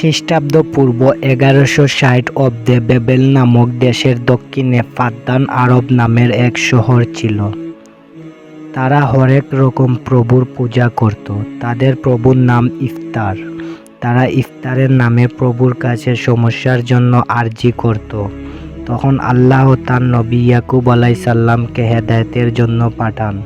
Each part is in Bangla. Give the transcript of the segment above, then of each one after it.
খ্রিস্টাব্দ পূর্ব এগারোশো ষাট অব্দে বেবেল নামক দেশের দক্ষিণে ফাদ্দান আরব নামের এক শহর ছিল। তারা হরেক রকম প্রভুর পূজা করত। তাদের প্রভুর নাম ইফতার। তারা ইফতারের নামে প্রভুর কাছে সমস্যার জন্য আর্জি করত। তখন আল্লাহ তার নবী ইয়াকুব আলাইসাল্লামকে হেদায়তের জন্য পাঠান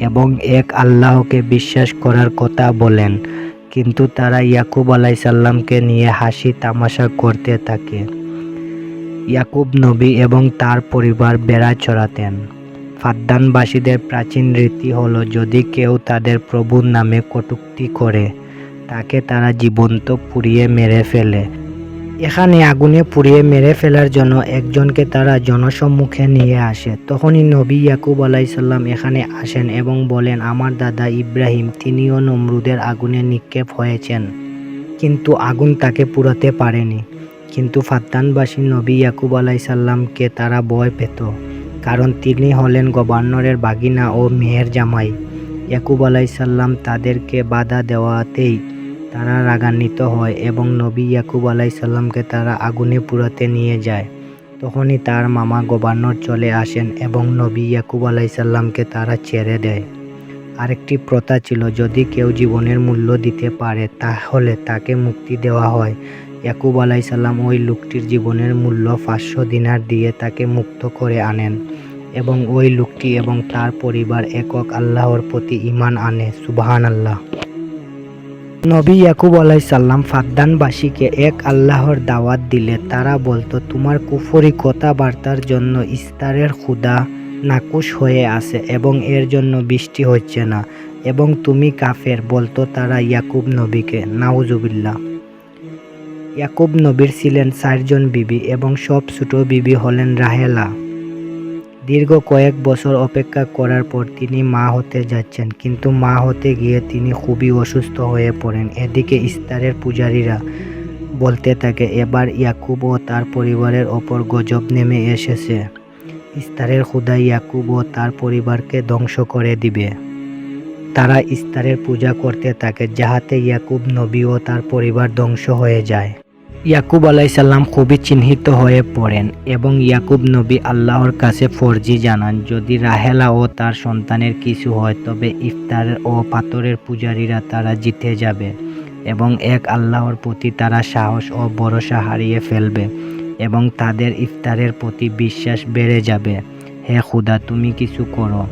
এবং এক আল্লাহকে বিশ্বাস করার কথা বলেন। কিন্তু তারা ইয়াকুব আলাইসাল্লামকে নিয়ে হাসি তামাশা করতে থাকে। ইয়াকুব নবী এবং তার পরিবার বেড়া চড়াতেন। ফাদ্দানবাসীদের প্রাচীন রীতি হলো, যদি কেউ তাদের প্রভুর নামে কটুক্তি করে, তাকে তারা জীবন্ত পুড়িয়ে মেরে ফেলে। এখানে আগুনে পুড়িয়ে মেরে ফেলার জন্য একজনকে তারা জনসম্মুখে নিয়ে আসে। তখনই নবী ইয়াকুব আলাইসাল্লাম এখানে আসেন এবং বলেন, আমার দাদা ইব্রাহিম তিনিও নমরুদের আগুনে নিক্ষেপ হয়েছেন। কিন্তু আগুন তাকে পুরাতে পারেনি। কিন্তু ফাত্তানবাসী নবী ইয়াকুব আলাইসাল্লামকে তারা ভয় পেত, কারণ তিনি হলেন গভর্নরের বাগিনা ও মেয়ের জামাই। ইয়াকুব আলাইসাল্লাম তাদেরকে বাধা দেওয়াতেই তারা রাগান্বিত হয় এবং নবী ইয়াকুব আলাইসাল্লামকে তারা আগুনে পুরাতে নিয়ে যায়। তখনই তার মামা গভর্নর চলে আসেন এবং নবী ইয়াকুব আলাইসাল্লামকে তারা ছেড়ে দেয়। আরেকটি প্রথা ছিল, যদি কেউ জীবনের মূল্য দিতে পারে, তাহলে তাকে মুক্তি দেওয়া হয়। ইয়াকুব আলাইসাল্লাম ওই লোকটির জীবনের মূল্য পাঁচশো দিনার দিয়ে তাকে মুক্ত করে আনেন এবং ওই লোকটি এবং তার পরিবার একক আল্লাহর প্রতি ইমান আনে। সুবাহান আল্লাহ নবী ইয়াকুব আলাইসাল্লাম ফাদ্দানবাসীকে এক আল্লাহর দাওয়াত দিলে। তারা বলতো, তোমার কুফরি কথাবার্তার জন্য ইস্তারের ক্ষুদা নাকুশ হয়ে আছে এবং এর জন্য বৃষ্টি হচ্ছে না এবং তুমি কাফের। বলতো তারা ইয়াকুব নবীকে, নাউজুবিল্লাহ। ইয়াকুব নবীর ছিলেন চারজন বিবি এবং সব ছোট বিবি হলেন রাহেলা। দীর্ঘ কয়েক বছর অপেক্ষা করার পর তিনি মা হতে যাচ্ছেন। কিন্তু মা হতে গিয়ে তিনি খুবই অসুস্থ হয়ে পড়েন। এদিকে ইস্তারের পূজারীরা বলতে থাকে, এবার ইয়াকুব ও তার পরিবারের ওপর গজব নেমে এসেছে। ইস্তারের খুদা ইয়াকুব ও তার পরিবারকে ধ্বংস করে দিবে। তারা ইস্তারের পূজা করতে থাকে, যাহাতে ইয়াকুব নবী ও তার পরিবার ধ্বংস হয়ে যায়। ইয়াকুব আলাইসাল্লাম খুবই চিহ্নিত হয়ে পড়েন এবং ইয়াকুব নবী আল্লাহর কাছে ফরজি জানান, যদি রাহেলা ও তার সন্তানের কিছু হয়, তবে ইফতার ও পাথরের পূজারীরা তারা জিতে যাবে এবং এক আল্লাহর প্রতি তারা সাহস ও ভরসা হারিয়ে ফেলবে এবং তাদের ইফতারের প্রতি বিশ্বাস বেড়ে যাবে। হে খুদা, তুমি কিছু করো।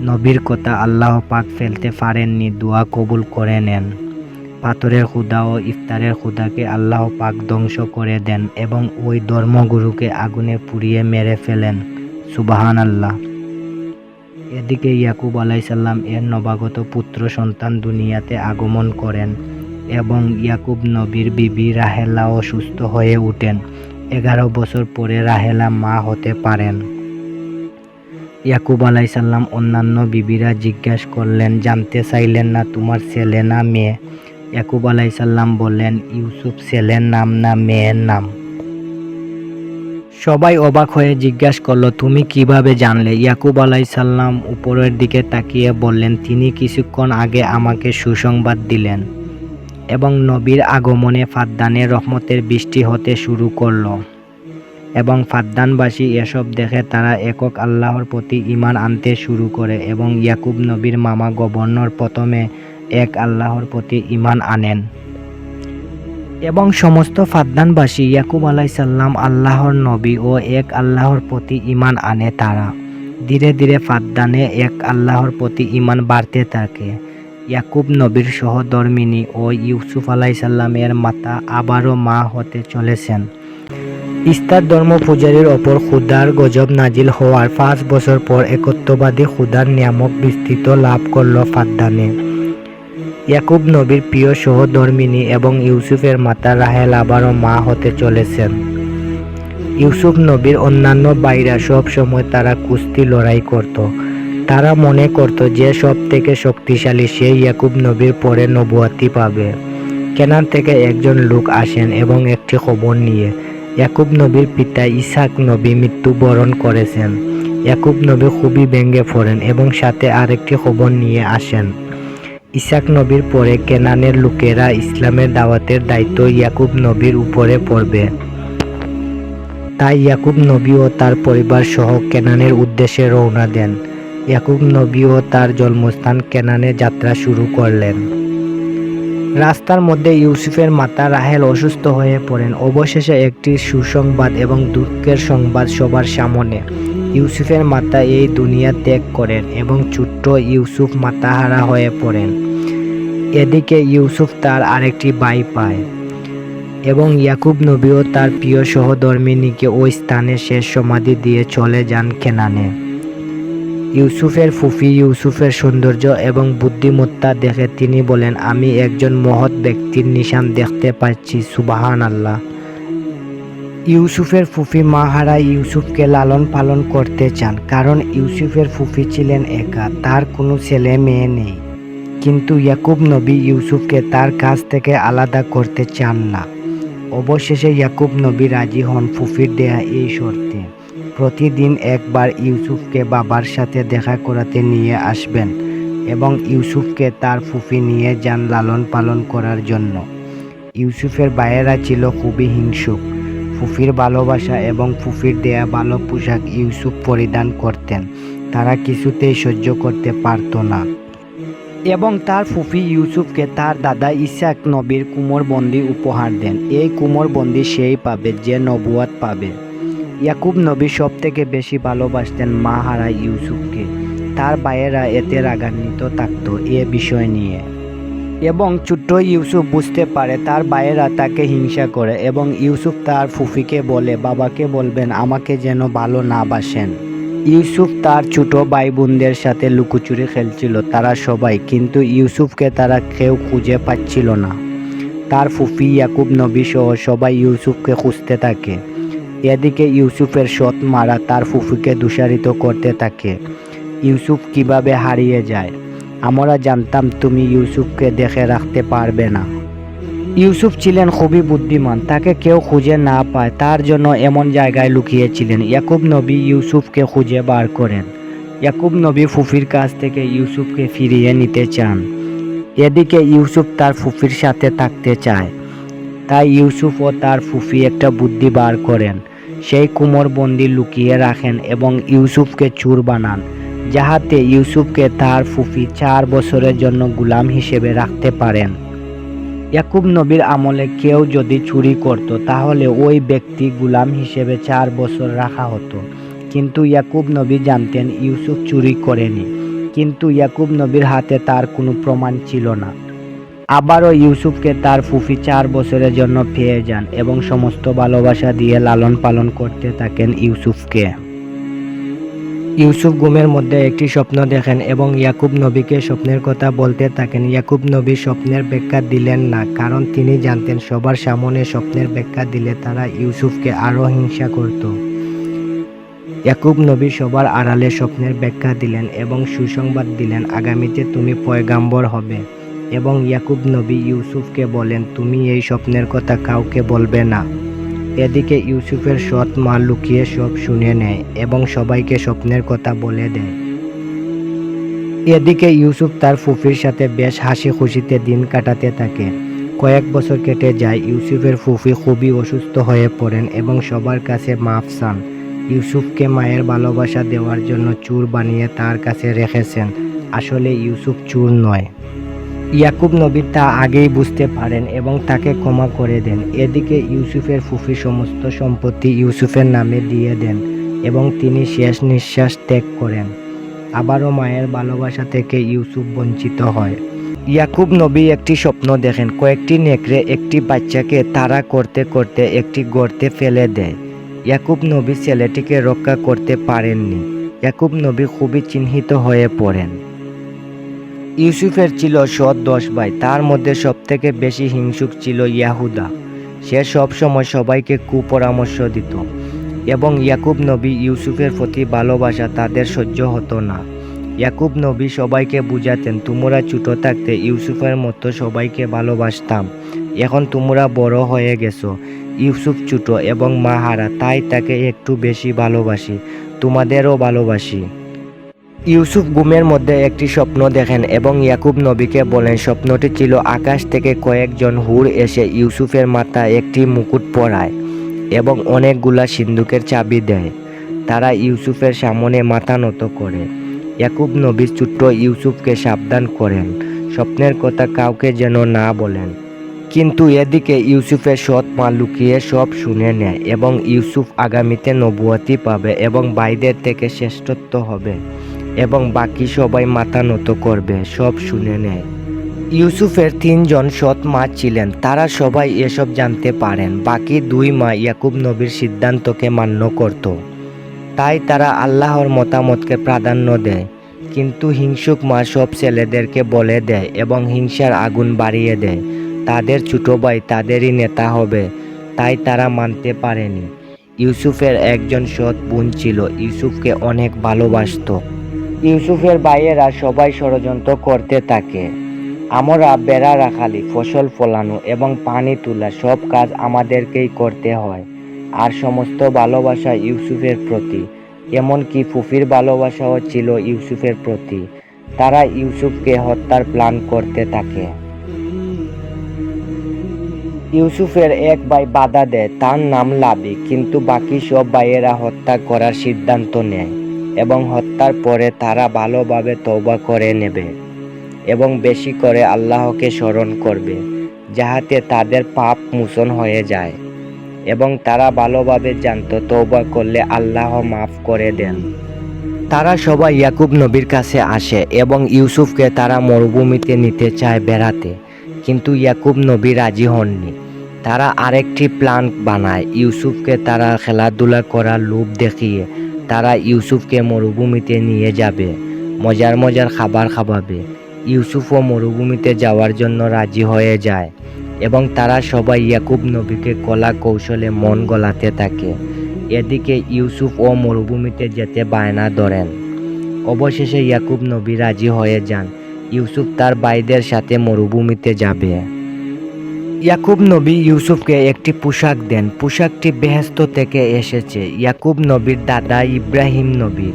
নবীর কথা আল্লাহ পাক ফেলতে পারেননি, দোয়া কবুল করে নেন। পাথরের খুদা ও ইফতারের খুদাকে আল্লাহ পাক ধ্বংস করে দেন এবং ওই ধর্মগুরুকে আগুনে পুড়িয়ে মেরে ফেলেন। সুবাহান আল্লাহ এদিকে ইয়াকুব আলাইসাল্লাম এর নবাগত পুত্র সন্তান দুনিয়াতে আগমন করেন এবং ইয়াকুব নবীর বিবি রাহেলাও সুস্থ হয়ে ওঠেন এগারো বছর পরে রাহেলা মা হতে পারেন। ইয়াকুব আলাইসাল্লাম অন্যান্য বিবিরা জিজ্ঞাসা করলেন, জানতে চাইলেন না তোমার ছেলে না মেয়ে? ইয়াকুব আলাইসাল্লাম বললেন, ইউসুফ ছেলের নাম না মেয়ের নাম? সবাই অবাক হয়ে জিজ্ঞাসা করল, তুমি কীভাবে জানলে? ইয়াকুব আলাইসাল্লাম উপরের দিকে তাকিয়ে বললেন, তিনি কিছুক্ষণ আগে আমাকে সুসংবাদ দিলেন এবং নবীর আগমনে ফাদ্দানে রহমতের বৃষ্টি হতে শুরু করল এবং ফাদ্দানবাসী এসব দেখে তারা একক আল্লাহর প্রতি ইমান আনতে শুরু করে এবং ইয়াকুব নবীর মামা গভর্নর প্রথমে এক আল্লাহর প্রতি ইমান আনেন। এবং সমস্ত ফাদ্দানবাসী ইয়াকুব আলাইসাল্লাম আল্লাহর নবী ও এক আল্লাহর প্রতি ইমান আনে তারা। ধীরে ধীরে ফাদ্দানে এক আল্লাহর প্রতি ইমান বাড়তে থাকে। ইয়াকুব নবীর সহধর্মিনী ও ইউসুফ আলাইসাল্লামের মাতা আবারও মা হতে চলেছেন। ইস্তার ধর্ম পূজারীর ওপর খুদার গজব নাজিল হওয়ার পাঁচ বছর পর একত্ববাদী খুদার নিয়ামক বিস্তৃত লাভ করল ফাদ্দানে ইয়াকুব নবীর প্রিয় সহধর্মিনী এবং ইউসুফের মাতা রাহেল আবারও মা হতে চলেছেন। ইউসুফ নবীর অন্যান্য বাইরা সব সময় তারা কুস্তি লড়াই করত। তারা মনে করত যে সব থেকে শক্তিশালী সে ইয়াকুব নবীর পরে নবুয়াতি পাবে। কেনার থেকে একজন লোক আসেন এবং একটি খবর নিয়ে, ইয়াকুব নবীর পিতা ইসাক নবী মৃত্যুবরণ করেছেন। ইয়াকুব নবী খুবই ব্যঙ্গে পড়েন এবং সাথে আরেকটি খবর নিয়ে আসেন। ইসাক নবীর পরে কেনানের লোকেরা ইসলামের দাওয়াতের দায়িত্ব ইয়াকুব নবীর উপরে পড়বে। তাই ইয়াকুব নবী ও তার পরিবার সহ কেনানের উদ্দেশ্যে রওনা দেন। ইয়াকুব নবী ও তার জন্মস্থান কেনানে যাত্রা শুরু করলেন। রাস্তার মধ্যে ইউসুফের মাতা রাহেল অসুস্থ হয়ে পড়েন। অবশেষে একটি সুসংবাদ এবং দুঃখের সংবাদ সবার সামনে ইউসুফের মাতা এই দুনিয়া ত্যাগ করেন এবং ছোট্ট ইউসুফ মাতাহারা হয়ে পড়েন। এদিকে ইউসুফ তার আরেকটি ভাই পায় এবং ইয়াকুব নবীও তার প্রিয় সহধর্মিনীকে ওই স্থানে শেষ সমাধি দিয়ে চলে যান কেনানে। ইউসুফের ফুফি ইউসুফের সৌন্দর্য এবং বুদ্ধিমত্তা দেখে তিনি বলেন, আমি একজন মহৎ ব্যক্তির নিশান দেখতে পাচ্ছি সুবাহান আল্লাহ ইউসুফের ফুফি মাহারা ইউসুফকে লালন পালন করতে চান, কারণ ইউসুফের ফুফি ছিলেন একা, তার কোনো ছেলে মেয়ে নেই। কিন্তু ইয়াকুব নবী ইউসুফকে তার কাছ থেকে আলাদা করতে চান না। অবশেষে ইয়াকুব নবী রাজি হন ফুফির দেয়া এই শর্তে। প্রতিদিন একবার ইউসুফকে বাবার সাথে দেখা করাতে নিয়ে আসবেন এবং ইউসুফকে তার ফুফি নিয়ে যান লালন পালন করার জন্য। ইউসুফের ভাইয়েরা ছিল খুবই হিংসুক। ফুফির ভালোবাসা এবং ফুফির দেয়া ভালো পোশাক ইউসুফ পরিধান করতেন। তারা কিছুতেই সহ্য করতে পারত না। এবং তার ফুফি ইউসুফকে তার দাদা ইসাক নবীর কুমোরবন্দি উপহার দেন। এই কুমোরবন্দি সেই পাবে যে নবুয়াত পাবে। ইয়াকুব নবী সব থেকে বেশি ভালোবাসতেন মা হারা ইউসুফকে। তার ভাইয়েরা এতে রাগান্বিত থাকতো এ বিষয় নিয়ে। এবং ছোট্ট ইউসুফ বুঝতে পারে তার ভাইয়েরা তাকে হিংসা করে এবং ইউসুফ তার ফুফিকে বলে, বাবাকে বলবেন আমাকে যেন ভালো না বাসেন। ইউসুফ তার ছোট ভাই বোনদের সাথে লুকোচুরি খেলছিল, তারা সবাই, কিন্তু ইউসুফকে তারা কেউ খুঁজে পাচ্ছিল না। তার ফুফি ইয়াকুব নবী সহ সবাই ইউসুফকে খুঁজতে থাকে। এদিকে ইউসুফের সৎ মারা তার ফুফিকে দোষারিত করতে থাকে। ইউসুফ কীভাবে হারিয়ে যায়? আমরা জানতাম তুমি ইউসুফকে দেখে রাখতে পারবে না। ইউসুফ ছিলেন খুবই বুদ্ধিমান, তাকে কেউ খুঁজে না পায়, তার জন্য এমন জায়গায় লুকিয়েছিলেন, ইয়াকুব নবী ইউসুফকে খুঁজে বার করেন। ইয়াকুব নবী ফুফির কাছ থেকে ইউসুফকে ফিরিয়ে নিতে চান। এদিকে ইউসুফ তার ফুফির সাথে থাকতে চায়। তাই ইউসুফ ও তার ফুফি একটা বুদ্ধি বার করেন। সেই কুমোরবন্দি লুকিয়ে রাখেন এবং ইউসুফকে চুর বানান, যাহাতে ইউসুফকে তার ফুফি চার বছরের জন্য গুলাম হিসেবে রাখতে পারেন। ইয়াকুব নবীর আমলে কেউ যদি চুরি করত, তাহলে ওই ব্যক্তি গুলাম হিসেবে চার বছর রাখা হতো। কিন্তু ইয়াকুব নবী জানতেন ইউসুফ চুরি করেনি। কিন্তু ইয়াকুব নবীর হাতে তার কোনো প্রমাণ ছিল না। আবারও ইউসুফকে তার ফুফি চার বছরের জন্য পেয়ে যান এবং সমস্ত ভালোবাসা দিয়ে লালন পালন করতে থাকেন ইউসুফকে। ইউসুফ গুমের মধ্যে একটি স্বপ্ন দেখেন এবং ইয়াকুব নবীকে স্বপ্নের কথা বলতে থাকেন। ইয়াকুব নবী স্বপ্নের ব্যাখ্যা দিলেন না, কারণ তিনি জানতেন সবার সামনে স্বপ্নের ব্যাখ্যা দিলে তারা ইউসুফকে আরও হিংসা করত। ইয়াকুব নবী সবার আড়ালে স্বপ্নের ব্যাখ্যা দিলেন এবং সুসংবাদ দিলেন, আগামীতে তুমি পয়গাম্বর হবে। এবং ইয়াকুব নবী ইউসুফকে বলেন, তুমি এই স্বপ্নের কথা কাউকে বলবে না। এদিকে ইউসুফের সৎ মা লুকিয়ে সব শুনে নেয় এবং সবাইকে স্বপ্নের কথা বলে দেয়। এদিকে ইউসুফ তার ফুফির সাথে বেশ হাসি খুশিতে দিন কাটাতে থাকে। কয়েক বছর কেটে যায়, ইউসুফের ফুফি খুবই অসুস্থ হয়ে পড়েন এবং সবার কাছে মাফ চান। ইউসুফকে মায়ের ভালোবাসা দেওয়ার জন্য চুর বানিয়ে তার কাছে রেখেছেন। আসলে ইউসুফ চুর নয়। ইয়াকুব নবী তা আগেই বুঝতে পারেন এবং তাকে ক্ষমা করে দেন। এদিকে ইউসুফের ফুফি সমস্ত সম্পত্তি ইউসুফের নামে দিয়ে দেন এবং তিনি শেষ নিঃশ্বাস ত্যাগ করেন। আবারও মায়ের ভালোবাসা থেকে ইউসুফ বঞ্চিত হয়। ইয়াকুব নবী একটি স্বপ্ন দেখেন, কয়েকটি নেকড়ে একটি বাচ্চাকে তাড়া করতে করতে একটি গর্তে ফেলে দেয়। ইয়াকুব নবী ছেলেটিকে রক্ষা করতে পারেননি। ইয়াকুব নবী খুবই চিহ্নিত হয়ে পড়েন। ইউসুফের ছিল সৎ দশ ভাই, তার মধ্যে সবথেকে বেশি হিংসুক ছিল ইয়াহুদা। সে সব সময় সবাইকে কুপরামর্শ দিত এবং ইয়াকুব নবী ইউসুফের প্রতি ভালোবাসা তাদের সহ্য হতো না। ইয়াকুব নবী সবাইকে বুঝাতেন, তোমরা ছোটো থাকতে ইউসুফের মতো সবাইকে ভালোবাসতাম, এখন তোমরা বড় হয়ে গেছো, ইউসুফ ছোটো এবং মাহারা, তাই তাকে একটু বেশি ভালোবাসি, তোমাদেরও ভালোবাসি। ইউসুফ গুমের মধ্যে একটি স্বপ্ন দেখেন এবং ইয়াকুব নবীকে বলেন, স্বপ্নটি ছিল আকাশ থেকে কয়েকজন হুর এসে ইউসুফের মাথায় একটি মুকুট পরায় এবং অনেকগুলা সিন্ধুকের চাবি দেয়। তারা ইউসুফের সামনে মাথা নত করে। ইয়াকুব নবী ছোট্ট ইউসুফকে সাবধান করেন, স্বপ্নের কথা কাউকে যেন না বলেন। কিন্তু এদিকে ইউসুফের সৎ মা লুকিয়ে সব শুনে নেয় এবং ইউসুফ আগামীতে নবুয়াতি পাবে এবং বাইদের থেকে শ্রেষ্ঠত্ব হবে। এবং বাকি সবাই মাথা নত করবে, সব শুনে নেয়। ইউসুফের তিনজন সৎ মা ছিলেন, তারা সবাই এসব জানতে পারেন। বাকি দুই মা ইয়াকুব নবীর সিদ্ধান্তকে মান্য করত। তাই তারা আল্লাহর মতামতকে প্রাধান্য দেয়। কিন্তু হিংসুক মা সব ছেলেদেরকে বলে দেয় এবং হিংসার আগুন বাড়িয়ে দেয়। তাদের ছোট ভাই তাদেরই নেতা হবে, তাই তারা মানতে পারেনি। ইউসুফের একজন সৎ বোন ছিল, ইউসুফকে অনেক ভালোবাসতো। ইউসুফের ভাইয়েরা সবাই ষড়যন্ত্র করতে থাকে। আমরা বেড়া রাখালি, ফসল ফলানো এবং পানি তোলা সব কাজ আমাদেরকেই করতে হয়। আর সমস্ত ভালোবাসা ইউসুফের প্রতি, এমনকি ফুফির ভালোবাসাও ছিল ইউসুফের প্রতি। তারা ইউসুফকে হত্যার প্ল্যান করতে থাকে। ইউসুফের এক ভাই বাধা দেয়, তার নাম লাবি, কিন্তু বাকি সব ভাইয়েরা হত্যা করার সিদ্ধান্ত নেয়। এবং হত্যার পরে তারা ভালোভাবে তৌবা করে নেবে এবং বেশি করে আল্লাহকে স্মরণ করবে, যাহাতে তাদের পাপ মোচন হয়ে যায়। এবং তারা ভালোভাবে জানতো তৌবা করলে আল্লাহ মাফ করে দেন। তারা সবাই ইয়াকুব নবীর কাছে আসে এবং ইউসুফকে তারা মরুভূমিতে নিতে চায় বেড়াতে, কিন্তু ইয়াকুব নবী রাজি হননি। তারা আরেকটি প্ল্যান বানায়, ইউসুফকে তারা খেলাধুলা করার লোভ দেখিয়ে তারা ইউসুফকে মরুভূমিতে নিয়ে যাবে, মজার মজার খাবার খাওয়াবে। ইউসুফও মরুভূমিতে যাওয়ার জন্য রাজি হয়ে যায় এবং তারা সবাই ইয়াকুব নবীকে কলা কৌশলে মন গলাতে থাকে। এদিকে ইউসুফ ও মরুভূমিতে যেতে বায়না ধরেন। অবশেষে ইয়াকুব নবী রাজি হয়ে যান। ইউসুফ তার ভাইদের সাথে মরুভূমিতে যাবে। ইয়াকুব নবী ইউসুফকে একটি পোশাক দেন। পোশাকটি বেহেস্ত থেকে এসেছে। ইয়াকুব নবীর দাদা ইব্রাহিম নবীর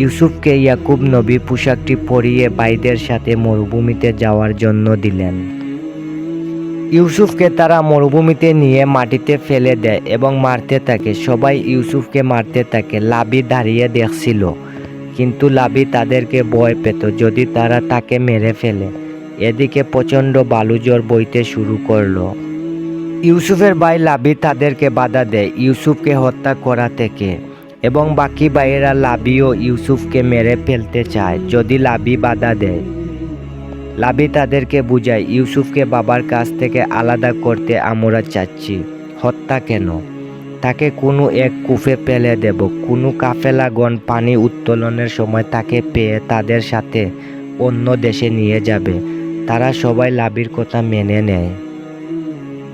ইউসুফকে ইয়াকুব নবী পোশাকটি পরিয়ে ভাইদের সাথে মরুভূমিতে যাওয়ার জন্য দিলেন। ইউসুফকে তারা মরুভূমিতে নিয়ে মাটিতে ফেলে দেয় এবং মারতে থাকে। সবাই ইউসুফকে মারতে থাকে। লাবি দাঁড়িয়ে দেখছিল, কিন্তু লাবি তাদেরকে ভয় পেত যদি তারা তাকে মেরে ফেলে। এদিকে প্রচণ্ড বালুজর বইতে শুরু করল। ইউসুফের ভাই লাবি তাদেরকে বাধা দেয়, ইউসুফকে হত্যা করা থেকে। এবং বাকি ভাইয়েরা লাবিও ইউসুফকে মেরে ফেলতে চায়, যদি লাবি বাধা দেয়। লাবি তাদেরকে বুঝায়, ইউসুফকে বাবার কাছ থেকে আলাদা করতে আমরা চাচ্ছি। হত্যা কেন? তাকে কোনো এক কুফে ফেলে দেব। কোনো কাফেলাগণ পানি উত্তোলনের সময় তাকে পেয়ে তাদের সাথে অন্য দেশে নিয়ে যাবে। তারা সবাই লাবির কথা মেনে নেয়।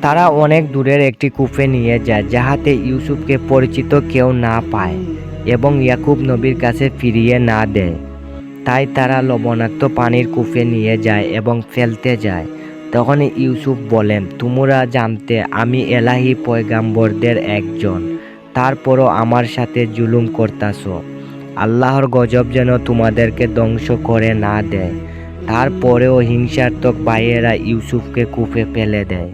তারা অনেক দূরের একটি কূপে নিয়ে যায়, যাহাতে ইউসুফকে পরিচিত কেউ না পায় এবং ইয়াকুব নবীর কাছে ফিরিয়ে না দেয়। তাই তারা লবণাক্ত পানির কূপে নিয়ে যায় এবং ফেলতে যায়। তখন ইউসুফ বলেন, তোমরা জানতে, আমি এলাহি পয়গাম্বরদের একজন। তারপরও আমার সাথে জুলুম করতাছ। আল্লাহর গজব যেন তোমাদেরকে ধ্বংস করে না দেয়। তারপরেও হিংসাত্মক ভাইয়েরা ইউসুফকে কূপে ফেলে দেয়।